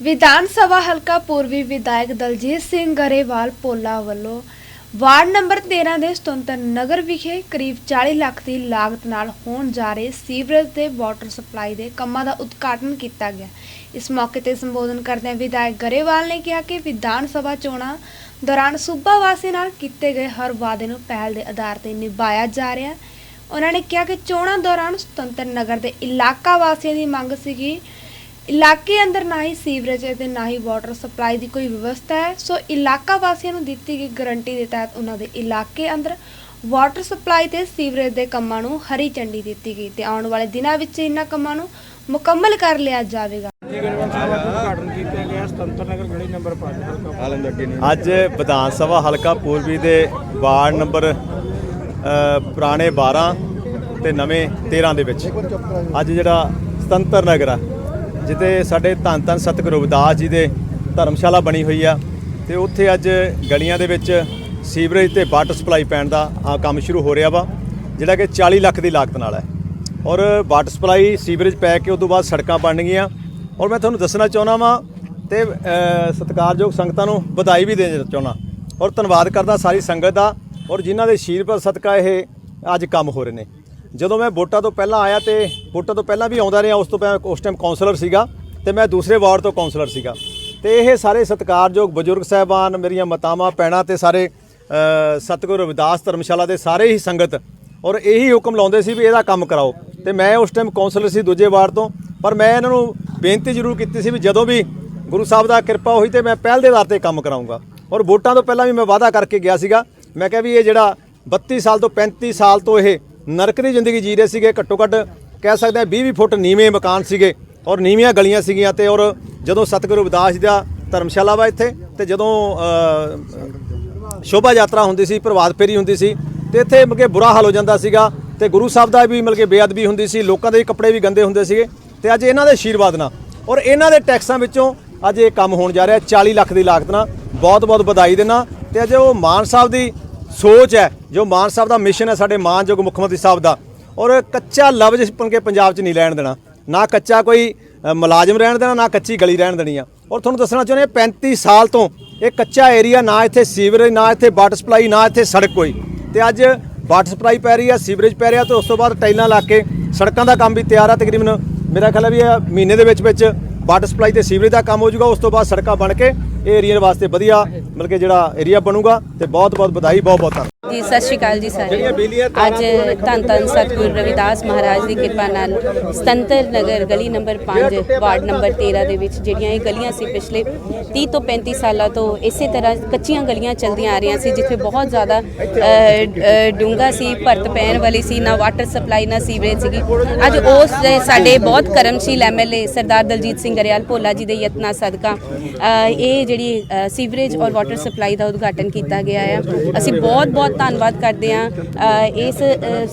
ਵਿਧਾਨ ਸਭਾ ਹਲਕਾ ਪੂਰਬੀ ਵਿਧਾਇਕ ਦਲਜੀਤ ਸਿੰਘ ਗਰੇਵਾਲ ਪੋਲਾ ਵੱਲੋਂ ਵਾਰਡ ਨੰਬਰ 13 ਦੇ ਸੁਤੰਤਰ ਨਗਰ ਵਿਖੇ ਕਰੀਬ 40 ਲੱਖ ਦੀ ਲਾਗਤ ਨਾਲ ਹੋਣ ਜਾ ਰਹੇ ਸੀਵਰੇਜ ਤੇ ਵਾਟਰ ਸਪਲਾਈ ਦੇ ਕੰਮਾਂ ਦਾ ਉਦਘਾਟਨ ਕੀਤਾ ਗਿਆ। ਇਸ ਮੌਕੇ ਤੇ ਸੰਬੋਧਨ ਕਰਦਿਆਂ ਵਿਧਾਇਕ ਗਰੇਵਾਲ ਨੇ ਕਿਹਾ ਕਿ ਵਿਧਾਨ ਸਭਾ ਚੋਣਾਂ ਦੌਰਾਨ ਸੂਬਾ ਵਾਸੀ ਨਾਲ ਕੀਤੇ ਗਏ ਹਰ ਵਾਅਦੇ ਨੂੰ ਪਹਿਲ ਦੇ ਆਧਾਰ ਤੇ ਨਿਭਾਇਆ ਜਾ ਰਿਹਾ। ਉਹਨਾਂ ਨੇ ਕਿਹਾ ਕਿ ਚੋਣਾਂ ਦੌਰਾਨ ਸੁਤੰਤਰ ਨਗਰ ਦੇ ਇਲਾਕਾ ਵਾਸੀਆਂ ਦੀ ਮੰਗ ਸੀਗੀ ਇਲਾਕੇ ਅੰਦਰ ਨਾ ਹੀ ਸੀਵਰੇਜ ਅਤੇ ਨਾ ਹੀ ਵਾਟਰ ਸਪਲਾਈ ਦੀ ਕੋਈ ਵਿਵਸਥਾ ਹੈ। ਸੋ ਇਲਾਕਾ ਵਾਸੀਆਂ ਨੂੰ ਦਿੱਤੀ ਗਈ ਗਰੰਟੀ ਦੇ ਤਹਿਤ ਉਹਨਾਂ ਦੇ ਇਲਾਕੇ ਅੰਦਰ ਵਾਟਰ ਸਪਲਾਈ ਤੇ ਸੀਵਰੇਜ ਦੇ ਕੰਮਾਂ ਨੂੰ ਹਰੀ ਝੰਡੀ ਦਿੱਤੀ ਗਈ ਤੇ ਆਉਣ ਵਾਲੇ ਦਿਨਾਂ ਵਿੱਚ ਇਹਨਾਂ ਕੰਮਾਂ ਨੂੰ ਮੁਕੰਮਲ ਕਰ ਲਿਆ ਜਾਵੇਗਾ। ਕੀਤਾ ਗਿਆ ਸੁਤੰਤਰ ਨਗਰ ਗਲੀ ਨੰਬਰ 5 ਹਲਕਾ ਅੱਜ ਵਿਧਾਨ ਸਭਾ ਹਲਕਾ ਪੂਰਬੀ ਦੇ ਵਾਰਡ ਨੰਬਰ ਪੁਰਾਣੇ 12 ਤੇ ਨਵੇਂ 13 ਦੇ ਵਿੱਚ। ਅੱਜ ਜਿਹੜਾ ਸੁਤੰਤਰ ਨਗਰ ਆ ਜਿੱਥੇ ਸਾਡੇ ਧੰਨ ਧੰਨ ਸਤਿਗੁਰੂ ਰਵਿਦਾਸ ਜੀ ਦੇ ਧਰਮਸ਼ਾਲਾ ਬਣੀ ਹੋਈ ਆ ਤੇ ਉੱਥੇ ਅੱਜ ਗਲੀਆਂ ਦੇ ਵਿੱਚ ਸੀਵਰੇਜ ਤੇ ਵਾਟਰ ਸਪਲਾਈ ਪੈਣ ਦਾ ਆ ਕੰਮ ਸ਼ੁਰੂ ਹੋ ਰਿਹਾ ਵਾ, ਜਿਹੜਾ ਕਿ 40 ਲੱਖ ਦੀ ਲਾਗਤ ਨਾਲ ਹੈ। ਔਰ ਵਾਟਰ ਸਪਲਾਈ ਸੀਵਰੇਜ ਪੈ ਕੇ ਉਸ ਤੋਂ ਬਾਅਦ ਸੜਕਾਂ ਬਣ ਗਈਆਂ। ਔਰ ਮੈਂ ਤੁਹਾਨੂੰ ਦੱਸਣਾ ਚਾਹੁੰਦਾ ਵਾਂ ਤੇ ਸਤਿਕਾਰਯੋਗ ਸੰਗਤਾਂ ਨੂੰ ਵਧਾਈ ਵੀ ਦੇਣਾ ਚਾਹੁੰਦਾ। ਔਰ ਧੰਨਵਾਦ ਕਰਦਾ ਸਾਰੀ ਸੰਗਤ ਦਾ, ਔਰ ਜਿਨ੍ਹਾਂ ਦੇ ਆਸ਼ੀਰਵਾਦ ਸਦਕਾ ਇਹ ਅੱਜ ਕੰਮ ਹੋ ਰਹੇ ਨੇ। ਜਦੋਂ ਮੈਂ ਵੋਟਾਂ ਤੋਂ ਪਹਿਲਾਂ ਆਇਆ ਤੇ ਵੋਟਾਂ ਤੋਂ ਪਹਿਲਾਂ ਵੀ ਆਉਂਦਾ ਰਿਹਾ ਉਸ ਤੋਂ ਪਹਿਲਾਂ ਉਸ ਟਾਈਮ ਕਾਉਂਸਲਰ ਸੀਗਾ ਤੇ ਮੈਂ ਦੂਸਰੇ ਵਾਰਡ ਤੋਂ ਕਾਉਂਸਲਰ ਸੀਗਾ। ਤੇ ਇਹ ਸਾਰੇ ਸਤਿਕਾਰਯੋਗ ਬਜ਼ੁਰਗ ਸਹਿਬਾਨ ਮੇਰੀਆਂ ਮਾਤਾਵਾਂ ਪੈਣਾ ਤੇ ਸਾਰੇ ਅ, ਰਵਿਦਾਸ ਧਰਮਸ਼ਾਲਾ ਦੇ ਸਾਰੇ ਹੀ ਸੰਗਤ ਔਰ ਇਹੀ ਹੁਕਮ ਲਾਉਂਦੇ ਸੀ ਵੀ ਇਹਦਾ ਕੰਮ ਕਰਾਓ। ਤੇ ਮੈਂ ਉਸ ਟਾਈਮ ਕਾਉਂਸਲਰ ਸੀ ਦੂਜੇ ਵਾਰਡ ਤੋਂ ਪਰ ਮੈਂ ਇਹਨਾਂ ਨੂੰ ਬੇਨਤੀ ਜ਼ਰੂਰ ਕੀਤੀ ਸੀ ਵੀ ਜਦੋਂ ਵੀ ਗੁਰੂ ਸਾਹਿਬ ਦਾ ਕਿਰਪਾ ਹੋਈ ਤੇ ਮੈਂ ਪਹਿਲ ਦੇ ਆਧਾਰ ਤੇ ਕੰਮ ਕਰਾਉਂਗਾ ਔਰ ਵੋਟਾਂ ਤੋਂ ਪਹਿਲਾਂ ਵੀ ਮੈਂ ਵਾਅਦਾ ਕਰਕੇ ਗਿਆ ਸੀਗਾ। ਮੈਂ ਕਿਹਾ ਵੀ ਇਹ ਜਿਹੜਾ 32 ਸਾਲ ਤੋਂ 35 ਸਾਲ ਤੋਂ ਇਹ ਨਰਕ ਦੀ ਜ਼ਿੰਦਗੀ ਜੀ ਰਹੇ ਸੀਗੇ, ਘੱਟੋ ਘੱਟ ਕਹਿ ਸਕਦੇ ਹਾਂ 20 20 ਫੁੱਟ ਨੀਵੇਂ ਮਕਾਨ ਸੀਗੇ ਔਰ ਨੀਵੀਆਂ ਗਲੀਆਂ ਸੀਗੀਆਂ ਤੇ ਔਰ ਜਦੋਂ ਸਤਿਗੁਰੂ ਰਵਿਦਾਸ ਜੀ ਦਾ ਧਰਮਸ਼ਾਲਾ ਵਾ ਇੱਥੇ ਤੇ ਜਦੋਂ ਸ਼ੋਭਾ ਯਾਤਰਾ ਹੁੰਦੀ ਸੀ, ਪ੍ਰਭਾਤ ਫੇਰੀ ਹੁੰਦੀ ਸੀ ਤੇ ਇੱਥੇ ਮਤਲਬ ਕਿ ਬੁਰਾ ਹਾਲ ਹੋ ਜਾਂਦਾ ਸੀਗਾ ਤੇ ਗੁਰੂ ਸਾਹਿਬ ਦਾ ਵੀ ਮਤਲਬ ਕਿ ਬੇਅਦਬੀ ਹੁੰਦੀ ਸੀ, ਲੋਕਾਂ ਦੇ ਕੱਪੜੇ ਵੀ ਗੰਦੇ ਹੁੰਦੇ ਸੀਗੇ ਤੇ ਅੱਜ ਇਹਨਾਂ ਦੇ ਆਸ਼ੀਰਵਾਦ ਨਾਲ ਔਰ ਇਹਨਾਂ ਦੇ ਟੈਕਸਾਂ ਵਿੱਚੋਂ ਅੱਜ ਇਹ ਕੰਮ ਹੋਣ ਜਾ ਰਿਹਾ 40 ਲੱਖ ਦੀ ਲਾਗਤ ਨਾਲ ਬਹੁਤ ਬਹੁਤ ਵਧਾਈ ਦੇਣਾ ਤੇ ਅੱਜ ਉਹ ਮਾਨ ਸਾਹਿਬ ਦੀ ਸੋਚ ਹੈ, ਜੋ ਮਾਨ ਸਾਹਿਬ ਦਾ ਮਿਸ਼ਨ ਹੈ ਸਾਡੇ ਮਾਨਯੋਗ ਮੁੱਖ ਮੰਤਰੀ ਸਾਹਿਬ ਦਾ। ਔਰ ਕੱਚਾ ਲਫ਼ਜ਼ ਇਸ ਕੇ ਪੰਜਾਬ 'ਚ ਨਹੀਂ ਲੈਣ ਦੇਣਾ। ਨਾ ਕੱਚਾ ਕੋਈ ਮੁਲਾਜ਼ਮ ਰਹਿਣ ਦੇਣਾ, ਨਾ ਕੱਚੀ ਗਲੀ ਰਹਿਣ ਦੇਣੀ ਆ। ਔਰ ਤੁਹਾਨੂੰ ਦੱਸਣਾ ਚਾਹੁੰਦੇ ਹਾਂ 35 ਸਾਲ ਤੋਂ ਇਹ ਕੱਚਾ ਏਰੀਆ ਨਾ ਇੱਥੇ ਸੀਵਰੇਜ, ਨਾ ਇੱਥੇ ਵਾਟਰ ਸਪਲਾਈ ਨਾ ਇੱਥੇ ਸੜਕ ਕੋਈ। ਤੇ ਅੱਜ ਵਾਟਰ ਸਪਲਾਈ ਪੈ ਰਹੀ ਆ, ਸੀਵਰੇਜ ਪੈ ਰਿਹਾ, ਤੇ ਉਸ ਤੋਂ ਬਾਅਦ ਟਾਈਲਾਂ ਲਾ ਕੇ ਸੜਕਾਂ ਦਾ ਕੰਮ ਵੀ ਤਿਆਰ ਆ ਤਕਰੀਬਨ। ਮੇਰਾ ਖਿਆਲ ਹੈ ਵੀ ਇਹ ਮਹੀਨੇ ਦੇ ਵਿੱਚ ਵਿੱਚ ਵਾਟਰ ਸਪਲਾਈ ਤੇ ਸੀਵਰੇਜ ਦਾ ਕੰਮ ਹੋ ਜਾਊਗਾ, ਉਸ ਤੋਂ ਬਾਅਦ ਸੜਕਾਂ ਬਣ ਕੇ ਇਹ ਏਰੀਆ ਵਾਸਤੇ ਵਧੀਆ, ਮਤਲਬ ਕਿ ਜਿਹੜਾ ਏਰੀਆ ਬਣੂਗਾ ਤੇ ਬਹੁਤ ਬਹੁਤ ਵਧਾਈ ਬਹੁਤ ਬਹੁਤ ਧੰਨਵਾਦ। ਜੀ ਸਤਿ ਸ਼੍ਰੀ ਅਕਾਲ ਜੀ ਜਿਹੜੀਆਂ ਸਾਰੇ ਬਿਜਲੀਆਂ ਅੱਜ ਧੰਨ ਧੰਨ ਸਤਿਗੁਰ ਰਵਿਦਾਸ ਮਹਾਰਾਜ ਦੀ ਕਿਰਪਾ ਨਾਲ ਸਤੰਤਰ ਨਗਰ ਗਲੀ ਨੰਬਰ 5 ਵਾਰਡ ਨੰਬਰ 13 ਦੇ ਵਿੱਚ ਜਿਹੜੀਆਂ ਇਹ ਗਲੀਆਂ ਸੀ ਪਿਛਲੇ 30 ਤੋਂ 35 ਸਾਲਾਂ ਤੋਂ ਇਸੇ ਤਰ੍ਹਾਂ ਕੱਚੀਆਂ ਗਲੀਆਂ ਚੱਲਦੀਆਂ ਆ ਰਹੀਆਂ ਸੀ ਜਿੱਥੇ ਬਹੁਤ ਜ਼ਿਆਦਾ ਡੂੰਗਾ ਸੀ ਭਰਤ ਪੈਣ ਵਾਲੀ ਸੀ ਨਾ ਵਾਟਰ ਸਪਲਾਈ ਨਾ ਸੀਵਰੇਜ ਸੀਗੀ। ਅੱਜ ਉਸ ਦੇ ਸਾਡੇ ਬਹੁਤ ਕਰਮਸ਼ੀਲ ਐਮਐਲਏ ਸਰਦਾਰ ਦਲਜੀਤ ਸਿੰਘ ਗਰੇਵਾਲ ਭੋਲਾ ਜੀ ਦੇ ਯਤਨਾਂ ਸਦਕਾ ਅ, ਇਹ ਜਿਹੜੀ ਅ, ਸੀਵਰੇਜ ਔਰ ਵਾਟਰ ਸਪਲਾਈ ਦਾ ਉਦਘਾਟਨ ਕੀਤਾ ਗਿਆ ਹੈ ਅਸੀਂ ਬਹੁਤ ਬਹੁਤ ਧੰਨਵਾਦ ਕਰਦੇ ਹਾਂ। ਅ, ਇਸ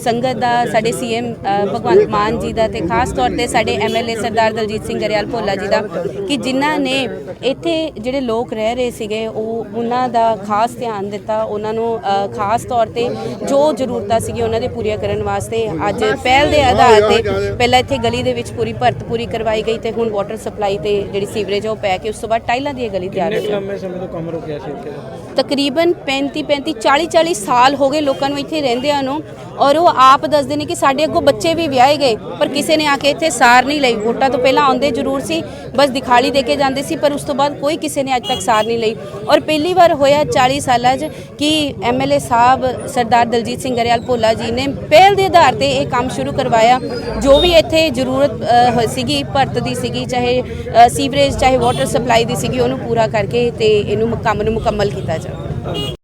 ਸੰਗਤ ਦਾ ਸਾਡੇ ਸੀਐਮ ਭਗਵੰਤ ਮਾਨ ਜੀ ਦਾ ਤੇ ਖਾਸ ਤੌਰ ਤੇ ਸਾਡੇ ਐਮਐਲਏ ਸਰਦਾਰ ਦਲਜੀਤ ਸਿੰਘ ਗਰੇਵਾਲ ਭੋਲਾ ਜੀ ਦਾ ਕਿ ਜਿਨ੍ਹਾਂ ਨੇ ਇੱਥੇ ਜਿਹੜੇ ਲੋਕ ਰਹਿ ਰਹੇ ਸੀਗੇ ਉਹ ਉਹਨਾਂ ਦਾ ਖਾਸ ਧਿਆਨ ਦਿੱਤਾ। ਉਹਨਾਂ ਨੂੰ ਖਾਸ ਤੌਰ ਤੇ ਜੋ ਜ਼ਰੂਰਤਾਂ ਸੀਗੀ ਉਹਨਾਂ ਦੇ ਪੂਰੀਆਂ ਕਰਨ ਵਾਸਤੇ ਅੱਜ ਪਹਿਲ ਦੇ ਆਧਾਰ ਤੇ ਪਹਿਲਾਂ ਇੱਥੇ ਗਲੀ ਦੇ ਵਿੱਚ ਪੂਰੀ ਭਰਤ ਪੂਰੀ ਕਰਵਾਈ ਗਈ ਤੇ ਹੁਣ ਵਾਟਰ ਸਪਲਾਈ ਤੇ ਜਿਹੜੀ ਸੀਵਰੇਜ ਆ ਉਹ ਪੈ ਕੇ ਉਸ ਤੋਂ ਬਾਅਦ ਟਾਈਲਾਂ ਦੀ ਗਲੀ ਤਿਆਰ ਹੋ ਕਿੰਨੇ ਗਈ ਲੰਮੇ ਸਮੇਂ ਤੋਂ ਕੰਮ ਰੁਕਿਆ ਸੀ ਇੱਥੇ? ਦਾ? ਤਕਰੀਬਨ 35 35 40 40 ਸਾਲ ਹੋ ਗਏ ਲੋਕਾਂ ਨੂੰ ਇੱਥੇ ਰਹਿੰਦਿਆਂ ਨੂੰ ਔਰ ਉਹ ਆਪ ਦੱਸਦੇ ਨੇ ਕਿ ਸਾਡੇ ਅੱਗੋਂ ਬੱਚੇ ਵੀ ਵਿਆਹੇ ਗਏ, ਪਰ ਕਿਸੇ ਨੇ ਆ ਕੇ ਇੱਥੇ ਸਾਰ ਨਹੀਂ ਲਈ। ਵੋਟਾਂ ਤੋਂ ਪਹਿਲਾਂ ਆਉਂਦੇ ਜ਼ਰੂਰ ਸੀ, ਬਸ ਦਿਖਾਲੀ ਦੇ ਕੇ ਜਾਂਦੇ ਸੀ, ਪਰ ਉਸ ਤੋਂ ਬਾਅਦ ਕੋਈ ਕਿਸੇ ਨੇ ਅੱਜ ਤੱਕ ਸਾਰ ਨਹੀਂ ਲਈ। ਔਰ ਪਹਿਲੀ ਵਾਰ ਹੋਇਆ 40 ਸਾਲਾਂ 'ਚ ਕਿ ਐਮਐਲਏ ਸਾਹਿਬ ਸਰਦਾਰ ਦਲਜੀਤ ਸਿੰਘ ਗਰੇਵਾਲ ਭੋਲਾ ਜੀ ਨੇ ਪਹਿਲ ਦੇ ਆਧਾਰ ਤੇ ਇਹ ਕੰਮ ਸ਼ੁਰੂ ਕਰਵਾਇਆ, ਜੋ ਵੀ ਇੱਥੇ ਜ਼ਰੂਰਤ ਸੀਗੀ, ਭਰਤ ਦੀ ਸੀਗੀ, ਚਾਹੇ ਸੀਵਰੇਜ, ਚਾਹੇ ਵਾਟਰ ਸਪਲਾਈ ਦੀ ਸੀਗੀ, ਉਹਨੂੰ ਪੂਰਾ ਕਰਕੇ ਤੇ ਇਹਨੂੰ ਕੰਮ ਨੂੰ ਮੁਕੰਮਲ ਕੀਤਾ ਜਾਵੇ।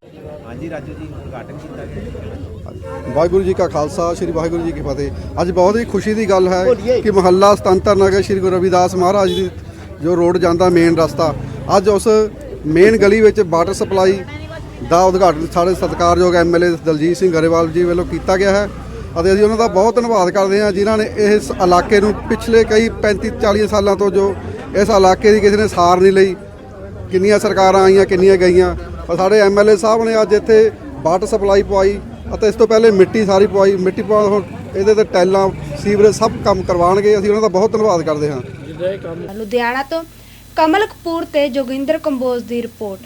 ਵਾਹਿਗੁਰੂ ਜੀ ਕਾ ਖਾਲਸਾ ਸ੍ਰੀ ਵਾਹਿਗੁਰੂ ਜੀ ਕੀ ਫਤਿਹ। ਅੱਜ ਬਹੁਤ ਹੀ ਖੁਸ਼ੀ ਦੀ ਗੱਲ ਹੈ ਕਿ ਮਹੱਲਾ ਸਤੰਤਰ ਨਗਰ ਸ੍ਰੀ ਗੁਰੂ ਰਵਿਦਾਸ ਮਹਾਰਾਜ ਦੀ ਜੋ ਰੋਡ ਜਾਂਦਾ ਮੇਨ ਰਸਤਾ ਅੱਜ ਉਸ ਮੇਨ ਗਲੀ ਵਿੱਚ ਵਾਟਰ ਸਪਲਾਈ ਦਾ ਉਦਘਾਟਨ ਸਾਡੇ ਸਤਿਕਾਰਯੋਗ ਐਮਐਲਏ ਦਲਜੀਤ ਸਿੰਘ ਗਰੇਵਾਲ ਜੀ ਵੱਲੋਂ ਕੀਤਾ ਗਿਆ ਹੈ ਅਤੇ ਅਸੀਂ ਉਹਨਾਂ ਦਾ ਬਹੁਤ ਧੰਨਵਾਦ ਕਰਦੇ ਹਾਂ ਜਿਨ੍ਹਾਂ ਨੇ ਇਸ ਇਲਾਕੇ ਨੂੰ ਪਿਛਲੇ ਕਈ 35 40 ਸਾਲਾਂ ਤੋਂ ਜੋ ਇਸ ਇਲਾਕੇ ਦੀ ਕਿਸੇ ਨੇ ਸਾਰ ਨਹੀਂ ਲਈ ਕਿੰਨੀਆਂ ਸਰਕਾਰਾਂ ਆਈਆਂ ਕਿੰਨੀਆਂ ਗਈਆਂ ਪਰ ਸਾਡੇ ਐਮਐਲਏ ਸਾਹਿਬ ਨੇ ਅੱਜ ਇੱਥੇ ਵਾਟਰ ਸਪਲਾਈ ਪਵਾਈ ਅਤੇ ਇਸ ਤੋਂ ਪਹਿਲੇ ਮਿੱਟੀ ਸਾਰੀ ਪਵਾਈ। ਮਿੱਟੀ ਪਵਾ ਹੁਣ ਇਹਦੇ ਤੇ ਟੈਲਾਂ ਸੀਵਰੇਜ ਸਭ ਕੰਮ ਕਰਵਾਉਣਗੇ। ਅਸੀਂ ਉਹਨਾਂ ਦਾ ਬਹੁਤ ਧੰਨਵਾਦ ਕਰਦੇ ਹਾਂ। ਲੁਧਿਆਣਾ ਤੋਂ ਕਮਲ ਕਪੂਰ ਤੇ ਜੋਗਿੰਦਰ ਕੰਬੋਜ ਦੀ ਰਿਪੋਰਟ।